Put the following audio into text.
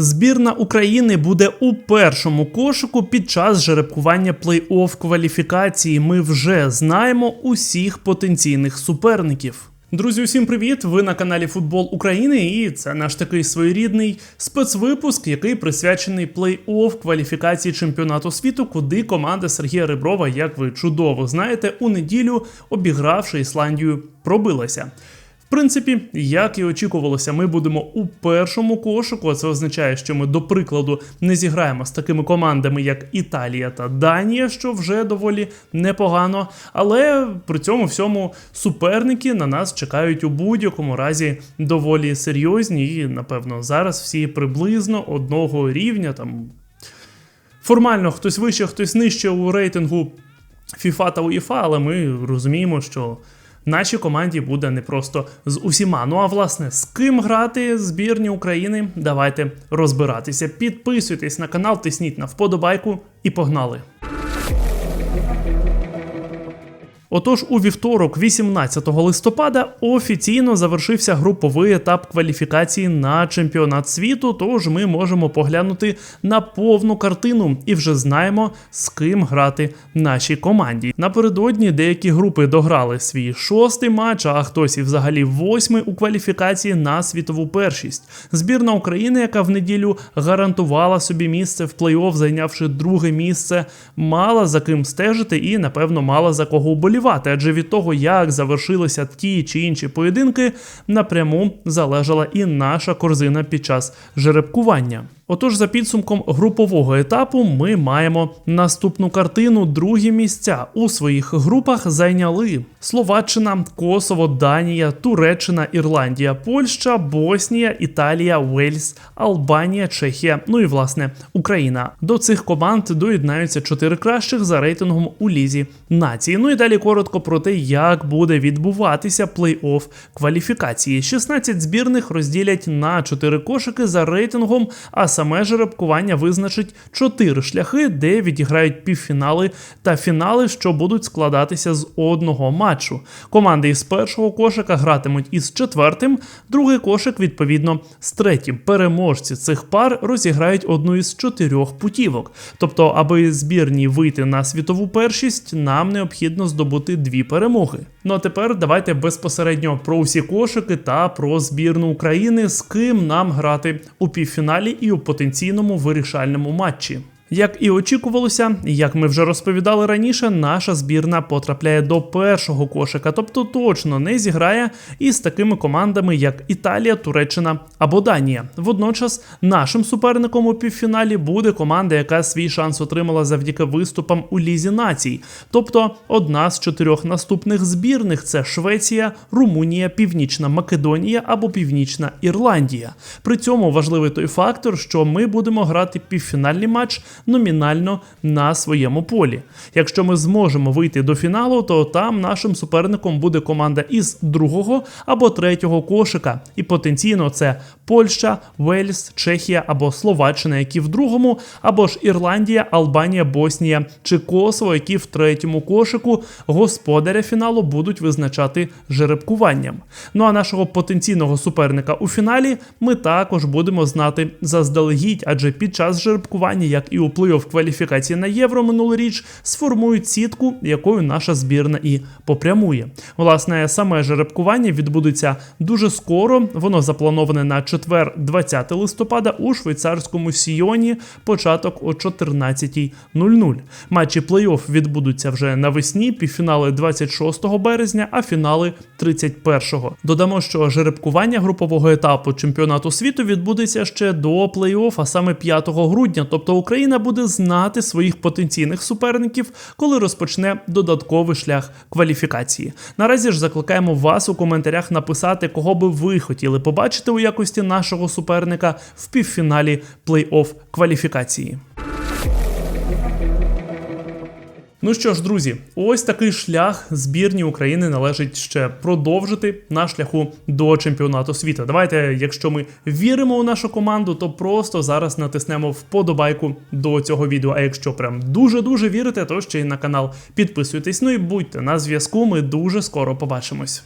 Збірна України буде у першому кошику під час жеребкування плей-офф кваліфікації. Ми вже знаємо усіх потенційних суперників. Друзі, усім привіт! Ви на каналі Футбол України, і це наш такий своєрідний спецвипуск, який присвячений плей-офф кваліфікації чемпіонату світу, куди команда Сергія Реброва, як ви чудово знаєте, у неділю, обігравши Ісландію, пробилася. Принципі, як і очікувалося, ми будемо у першому кошику. Це означає, що ми, до прикладу, не зіграємо з такими командами, як Італія та Данія, що вже доволі непогано. Але при цьому всьому суперники на нас чекають у будь-якому разі доволі серйозні, і напевно зараз всі приблизно одного рівня. Там формально хтось вище, хтось нижче у рейтингу FIFA та UEFA, але ми розуміємо, що нашій команді буде не просто з усіма. Ну а власне, з ким грати збірні України? Давайте розбиратися. Підписуйтесь на канал, тисніть на вподобайку і погнали. Отож, у вівторок, 18 листопада, офіційно завершився груповий етап кваліфікації на чемпіонат світу. Тож ми можемо поглянути на повну картину і вже знаємо, з ким грати нашій команді. Напередодні деякі групи дограли свій шостий матч, а хтось і взагалі восьмий у кваліфікації на світову першість. Збірна України, яка в неділю гарантувала собі місце в плей-офф, зайнявши друге місце, мала за ким стежити і, напевно, мала за кого вболівати вболівати, адже від того, як завершилися ті чи інші поєдинки, напряму залежала і наша корзина під час жеребкування. Отож, за підсумком групового етапу, ми маємо наступну картину. Другі місця у своїх групах зайняли Словаччина, Косово, Данія, Туреччина, Ірландія, Польща, Боснія, Італія, Уельс, Албанія, Чехія, ну і власне Україна. До цих команд доєднаються чотири кращих за рейтингом у лізі нації. Ну і далі коротко про те, як буде відбуватися плей-офф кваліфікації. 16 збірних розділять на чотири кошики за рейтингом. а саме жеребкування визначить чотири шляхи, де відіграють півфінали та фінали, що будуть складатися з одного матчу. Команди із першого кошика гратимуть із четвертим, другий кошик, відповідно, з третім. Переможці цих пар розіграють одну із чотирьох путівок. Тобто, аби збірні вийти на світову першість, нам необхідно здобути дві перемоги. Ну а тепер давайте безпосередньо про усі кошики та про збірну України, з ким нам грати у півфіналі і у потенційному вирішальному матчі. Як і очікувалося, як ми вже розповідали раніше, наша збірна потрапляє до першого кошика, тобто точно не зіграє із такими командами, як Італія, Туреччина або Данія. Водночас, нашим суперником у півфіналі буде команда, яка свій шанс отримала завдяки виступам у лізі націй. Тобто одна з чотирьох наступних збірних це Швеція, Румунія, Північна Македонія або Північна Ірландія. При цьому важливий той фактор, що ми будемо грати півфінальний матч номінально на своєму полі. Якщо ми зможемо вийти до фіналу, то там нашим суперником буде команда із другого або третього кошика, і потенційно це Польща, Вельс, Чехія або Словаччина, які в другому, або ж Ірландія, Албанія, Боснія чи Косово, які в третьому кошику господаря фіналу будуть визначати жеребкуванням. Ну а нашого потенційного суперника у фіналі ми також будемо знати заздалегідь, адже під час жеребкування, як і у у плей-офф кваліфікації на євро минулоріч сформують сітку, якою наша збірна і попрямує. Власне, саме жеребкування відбудеться дуже скоро. Воно заплановане на четвер, 20 листопада, у швейцарському Сіоні, початок о 14.00. Матчі плей-офф відбудуться вже навесні, півфінали 26 березня, а фінали 31-го. Додамо, що жеребкування групового етапу чемпіонату світу відбудеться ще до плей-офф, а саме 5 грудня, тобто Україна буде знати своїх потенційних суперників, коли розпочне додатковий шлях кваліфікації. Наразі ж закликаємо вас у коментарях написати, кого би ви хотіли побачити у якості нашого суперника в півфіналі плей-офф кваліфікації. Ну що ж, друзі, ось такий шлях збірні України належить ще продовжити на шляху до чемпіонату світу. Давайте, якщо ми віримо у нашу команду, то просто зараз натиснемо вподобайку до цього відео. А якщо прям дуже-дуже вірите, то ще й на канал підписуйтесь. Ну і будьте на зв'язку. Ми дуже скоро побачимось.